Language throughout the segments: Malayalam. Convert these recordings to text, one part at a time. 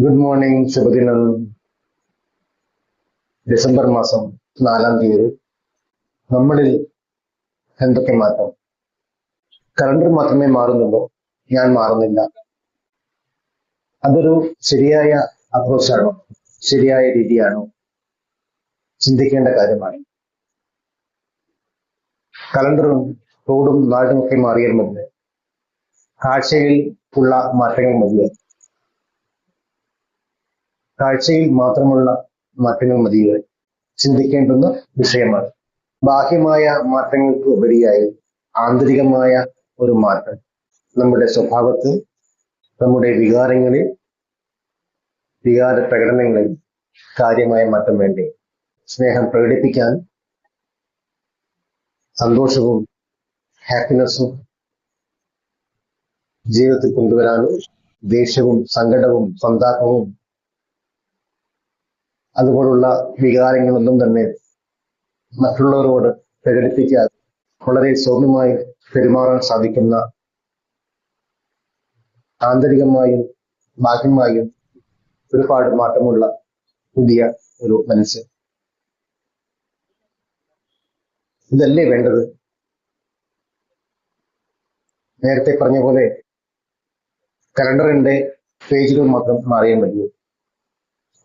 ഗുഡ് മോർണിംഗ് ശുഭദിനം ഡിസംബർ മാസം നാലാം തീയതി. നമ്മളിൽ എന്തൊക്കെ മാറ്റം? കലണ്ടർ മാത്രമേ മാറുന്നുള്ളൂ. ഞാൻ മാറുന്നില്ല. അതൊരു ശരിയായ അപ്രോച്ചാണോ. ശരിയായ രീതിയാണോ. ചിന്തിക്കേണ്ട കാര്യമാണ്. കലണ്ടറും റോഡും നാടും ഒക്കെ മതി. കാഴ്ചയിൽ ഉള്ള മാറ്റങ്ങൾ മതിയായി കാഴ്ചയിൽ മാത്രമുള്ള മാറ്റങ്ങൾ മതി ചിന്തിക്കേണ്ടുന്ന വിഷയമാണ്. ബാഹ്യമായ മാറ്റങ്ങൾക്ക് ഉപരിയായി ആന്തരികമായ ഒരു മാറ്റം നമ്മുടെ സ്വഭാവത്തിൽ നമ്മുടെ വികാരങ്ങളിൽ വികാര പ്രകടനങ്ങളിൽ കാര്യമായ മാറ്റം വേണ്ടി? സ്നേഹം പ്രകടിപ്പിക്കാൻ സന്തോഷവും ഹാപ്പിനെസ്സും ജീവിതത്തിൽ കൊണ്ടുവരാനും ദേഷ്യവും സങ്കടവും സന്താപവും അതുപോലുള്ള വികാരങ്ങളൊന്നും തന്നെ മറ്റുള്ളവരോട് പ്രകടിപ്പിക്കാതെ വളരെ സൗമ്യമായി പെരുമാറാൻ സാധിക്കുന്ന ആന്തരികമായും ബാഹ്യമായും ഒരുപാട് മാറ്റമുള്ള പുതിയ ഒരു മനസ്സ്. ഇതല്ലേ വേണ്ടത്? നേരത്തെ പറഞ്ഞ പോലെ കലണ്ടറിന്റെ പേജുകൾ മാത്രം മാറിയാൽ മതിയോ.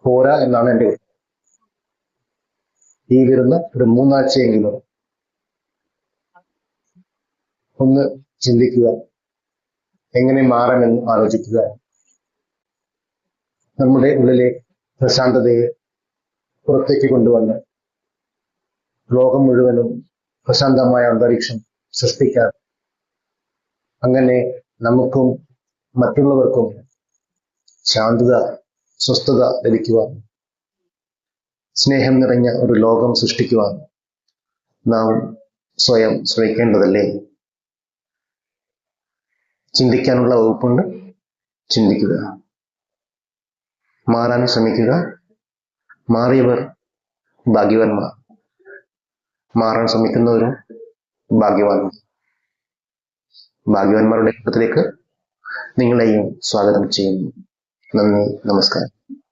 പോരാ എന്നാണ് എന്റെ. ഈ വരുന്ന ഒരു മൂന്നാഴ്ചയെങ്കിലും ഒന്ന് ചിന്തിക്കുക. എങ്ങനെ മാറാമെന്ന് ആലോചിക്കുക. നമ്മുടെ ഉള്ളിലെ പ്രശാന്തതയെ പുറത്തേക്ക് കൊണ്ടുവന്ന് ലോകം മുഴുവനും പ്രശാന്തമായ അന്തരീക്ഷം സൃഷ്ടിക്കാൻ അങ്ങനെ നമുക്കും മറ്റുള്ളവർക്കും ശാന്തത സ്വസ്ഥത ലഭിക്കുവാൻ സ്നേഹം നിറഞ്ഞ ഒരു ലോകം സൃഷ്ടിക്കുവാൻ നാം സ്വയം ശ്രമിക്കേണ്ടതല്ലേ? ചിന്തിക്കാനുള്ള വകുപ്പുണ്ട്. ചിന്തിക്കുക. മാറാൻ ശ്രമിക്കുക. മാറിയവർ ഭാഗ്യവാന്മാർ. മാറാൻ ശ്രമിക്കുന്നവരും ഭാഗ്യവാന്മാർ. ഭാഗ്യവാന്മാരുടെ കൂട്ടത്തിലേക്ക് നിങ്ങളെയും സ്വാഗതം ചെയ്യുന്നു. നന്ദി. നമസ്കാരം.